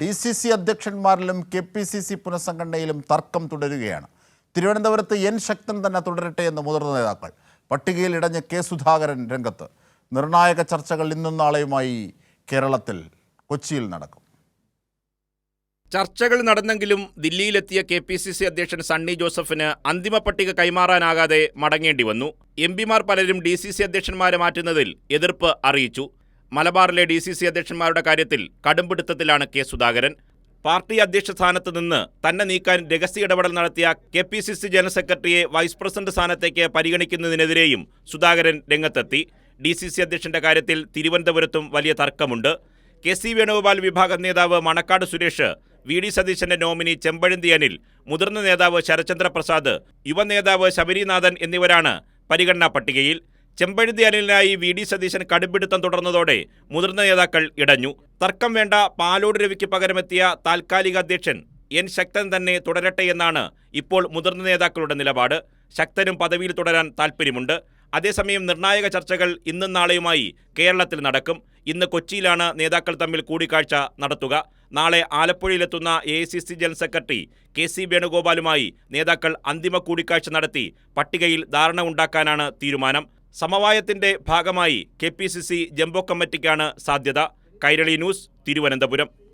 D C C അധ്യക്ഷന്മാരിലും K P C C പുനഃസംഘടനയിലും തർക്കം തുടരുകയാണ്. തിരുവനന്തപുരത്ത് എൻ ശക്തൻ തന്നെ തുടരട്ടെ എന്ന് മുതിർന്ന നേതാക്കൾ. പട്ടികയിൽ ഇടഞ്ഞ കെ സുധാകരൻ രംഗത്ത്. നിർണായക ചർച്ചകൾ ഇന്നും നാളെയുമായി കേരളത്തിൽ കൊച്ചിയിൽ നടക്കും. ചർച്ചകൾ നടന്നെങ്കിലും ദില്ലിയിലെത്തിയ കെ പി സി സി അധ്യക്ഷൻ സണ്ണി ജോസഫിന് അന്തിമ പട്ടിക കൈമാറാനാകാതെ മടങ്ങേണ്ടി വന്നു. എം പിമാർ പലരും ഡി സി സി അധ്യക്ഷന്മാരെ മാറ്റുന്നതിൽ എതിർപ്പ് അറിയിച്ചു. മലബാറിലെ ഡി സി സി അധ്യക്ഷന്മാരുടെ കാര്യത്തിൽ കടുംപിടുത്തത്തിലാണ് കെ സുധാകരൻ. പാർട്ടി അധ്യക്ഷ സ്ഥാനത്ത് നിന്ന് തന്നെ നീക്കാൻ രഹസ്യ ഇടപെടൽ നടത്തിയ K P C C general സെക്രട്ടറിയെ വൈസ് പ്രസിഡന്റ് സ്ഥാനത്തേക്ക് പരിഗണിക്കുന്നതിനെതിരെയും സുധാകരൻ രംഗത്തെത്തി. ഡി സി സി അധ്യക്ഷന്റെ കാര്യത്തിൽ തിരുവനന്തപുരത്തും വലിയ തർക്കമുണ്ട്. കെ സി വേണുഗോപാൽ വിഭാഗം നേതാവ് മണക്കാട് സുരേഷ് വി ഡി സതീശന്റെ നോമിനി ചെമ്പഴന്തി അനിൽ മുതിർന്ന നേതാവ് ശരചന്ദ്ര പ്രസാദ് യുവ നേതാവ് ശബരിനാഥൻ എന്നിവരാണ് പരിഗണനാ പട്ടികയിൽ. ചെമ്പഴന്തി അനിലിനായി വി ഡി സതീശൻ കടുപിടുത്തം തുടർന്നതോടെ മുതിർന്ന നേതാക്കൾ ഇടഞ്ഞു. തർക്കം വേണ്ട പാലോട് രവിക്ക് പകരമെത്തിയ താൽക്കാലിക അധ്യക്ഷൻ എൻ ശക്തൻ തന്നെ തുടരട്ടെ എന്നാണ് ഇപ്പോൾ മുതിർന്ന നേതാക്കളുടെ നിലപാട്. ശക്തനും പദവിയിൽ തുടരാൻ താൽപ്പര്യമുണ്ട്. അതേസമയം നിർണായക ചർച്ചകൾ ഇന്നും നാളെയുമായി കേരളത്തിൽ നടക്കും. ഇന്ന് കൊച്ചിയിലാണ് നേതാക്കൾ തമ്മിൽ കൂടിക്കാഴ്ച നടത്തുക. നാളെ ആലപ്പുഴയിലെത്തുന്ന A I C C general secretary K C വേണുഗോപാലുമായി നേതാക്കൾ അന്തിമ കൂടിക്കാഴ്ച നടത്തി പട്ടികയിൽ ധാരണ ഉണ്ടാക്കാനാണ് തീരുമാനം. സമവായത്തിന്റെ ഭാഗമായി K P C C jumbo കമ്മിറ്റിക്കാണ് സാധ്യത. കൈരളി ന്യൂസ് തിരുവനന്തപുരം.